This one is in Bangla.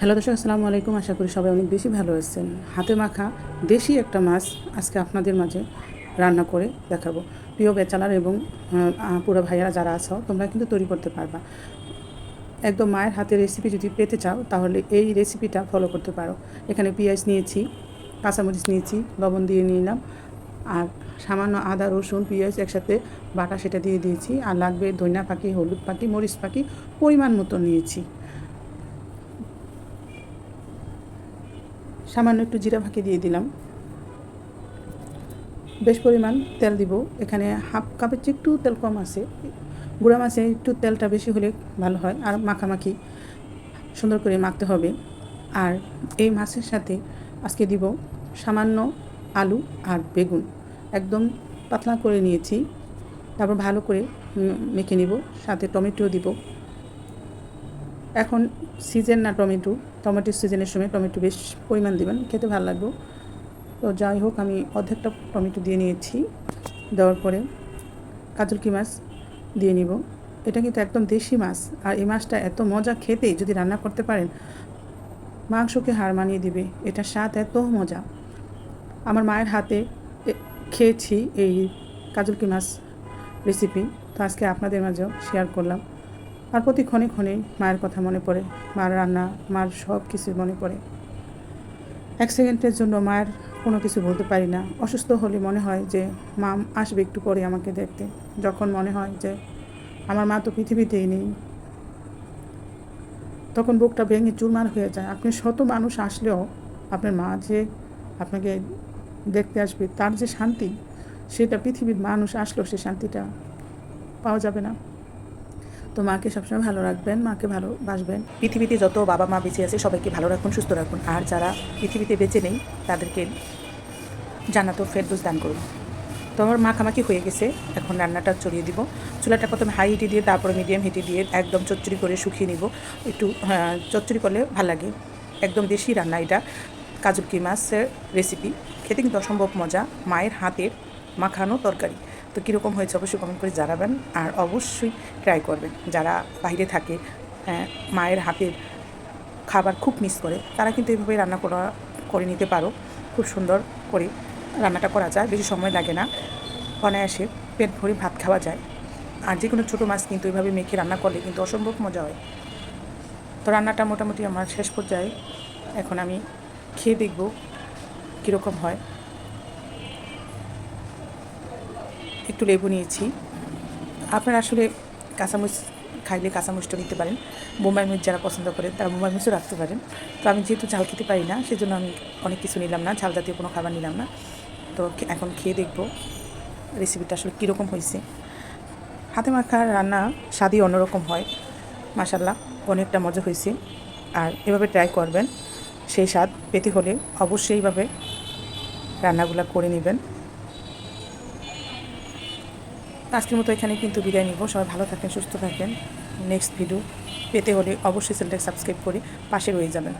হ্যালো দর্শক, আসসালামু আলাইকুম। আশা করি সবাই অনেক বেশি ভালো আছেন। হাতে মাখা দেশি একটা মাছ আজকে আপনাদের মাঝে রান্না করে দেখাবো। প্রিয় বেচালার এবং পুরো ভাইয়ারা যারা আছো, তোমরা কিন্তু তৈরি করতে পারবা। একদম মায়ের হাতে রেসিপি যদি পেতে চাও, তাহলে এই রেসিপিটা ফলো করতে পারো। এখানে পেঁয়াজ নিয়েছি, কাঁচামরিচ নিয়েছি, লবণ দিয়ে নিলাম, আর সামান্য আদা, রসুন, পেঁয়াজ একসাথে বাটা সেটা দিয়ে দিয়েছি। আর লাগবে ধনিয়া পাখি হলুদ পাখি মরিচ পাখি পরিমাণ মতো নিয়েছি। সামান্য একটু জিরা ফাঁকি দিয়ে দিলাম। বেশ পরিমাণ তেল দিব। এখানে হাফ কাপের চেয়ে একটু তেল কম আছে। গুঁড়া মাছে একটু তেলটা বেশি হলে ভালো হয়। আর মাখামাখি সুন্দর করে মাখতে হবে। আর এই মাছের সাথে আজকে দিব সামান্য আলু আর বেগুন। একদম পাতলা করে নিয়েছি। তারপর ভালো করে মেখে নিব। সাথে টমেটো দিব। এখন সিজন না টমেটো, টমেটোর সিজনের সময় টমেটো বেশ পরিমাণ দেবেন, খেতে ভালো লাগবে। তো যাই হোক, আমি অর্ধেকটা টমেটো দিয়ে নিয়েছি। দেওয়ার পরে কাজলকি মাছ দিয়ে নিব। এটা কিন্তু একদম দেশি মাছ, আর এই মাছটা এত মজা খেতে, যদি রান্না করতে পারেন, মাংসকে হার মানিয়ে দিবে। এটা স্বাদ এত মজা। আমার মায়ের হাতে খেয়েছি এই কাজলকি মাছ রেসিপি তো আজকে আপনাদের মাঝেও শেয়ার করলাম। আর প্রতি ক্ষণে ক্ষণে মায়ের কথা মনে পড়ে, মার রান্না, মার সব কিছু মনে পড়ে। এক সেকেন্ডের জন্য মায়ের কোনো কিছু বলতে পারি না। অসুস্থ হলে মনে হয় যে, মা আসবে একটু পরে আমাকে দেখতে। যখন মনে হয় যে, আমার মা তো পৃথিবীতেই নেই। তখন বুকটা ভেঙে চুরমার হয়ে যায়। আপনি শত মানুষ আসলেও আপনার মা যে আপনাকে দেখতে আসবে, তার যে শান্তি, সেটা পৃথিবীর মানুষ আসলেও সে শান্তিটা পাওয়া যাবে না। তো মাকে সবসময় ভালো রাখবেন মাকে ভালোবাসবেন। পৃথিবীতে যত বাবা মা বেঁচে আছে সবাইকে ভালো রাখুন সুস্থ রাখুন। আর যারা পৃথিবীতে বেঁচে নেই তাদেরকে জান্নাতুল ফেরদৌস দান করুন। তো আমার মাখামাখি হয়ে গেছে এখন রান্নাটা চড়িয়ে দিব। চুলাটা প্রথমে হাই হিটে দিয়ে তারপরে মিডিয়াম হিটে দিয়ে একদম চচ্চড়ি করে শুকিয়ে নিব। একটু হ্যাঁ, চচ্চড়ি করলে ভালো লাগে। একদম দেশি রান্না এটা কাজুকি মাছের রেসিপি খেতে কিন্তু অসম্ভব মজা মায়ের হাতের মাখানো তরকারি। তো কীরকম হয়েছে অবশ্যই কমেন্ট করে জানাবেন আর অবশ্যই ট্রাই করবেন। যারা বাইরে থাকে হ্যাঁ, মায়ের হাতের খাবার খুব মিস করে তারা কিন্তু এইভাবে রান্না করা করে নিতে পারো। খুব সুন্দর করে রান্নাটা করা যায় বেশি সময় লাগে না। অনায়াসে পেট ভরে ভাত খাওয়া যায়। আর যে কোনো ছোটো মাছ কিন্তু এইভাবে মেখে রান্না করলে কিন্তু অসম্ভব মজা হয়। তো রান্নাটা মোটামুটি আমার শেষ পর্যায়ে। এখন আমি খেয়ে দেখব কীরকম হয়। একটু লেবু নিয়েছি। আপনারা আসলে কাঁচামরিচ খাইলে কাঁচামরিচটা নিতে পারেন। বোম্বাই মরিচ যারা পছন্দ করেন তারা বোম্বাই মরিচও রাখতে পারেন। তো আমি যেহেতু ঝাল খেতে পারি না, সেজন্য আমি অনেক কিছু নিলাম না, ঝাল জাতীয় কোনো খাবার নিলাম না। তো এখন খেয়ে দেখব রেসিপিটা আসলে কীরকম হয়েছে। হাতে মাখা রান্না স্বাদই অন্যরকম হয় মাসাল্লাহ অনেকটা মজা হয়েছে। আর এভাবে ট্রাই করবেন, সেই স্বাদ পেতে হলে অবশ্যই এইভাবে রান্নাগুলো করে নেবেন। আজকের মতো এখানে কিন্তু বিদায় নিব। সবাই ভালো থাকেন, সুস্থ থাকেন। নেক্সট ভিডিও পেতে হলে অবশ্যই চ্যানেলটাকে সাবস্ক্রাইব করে পাশে রয়ে যাবেন।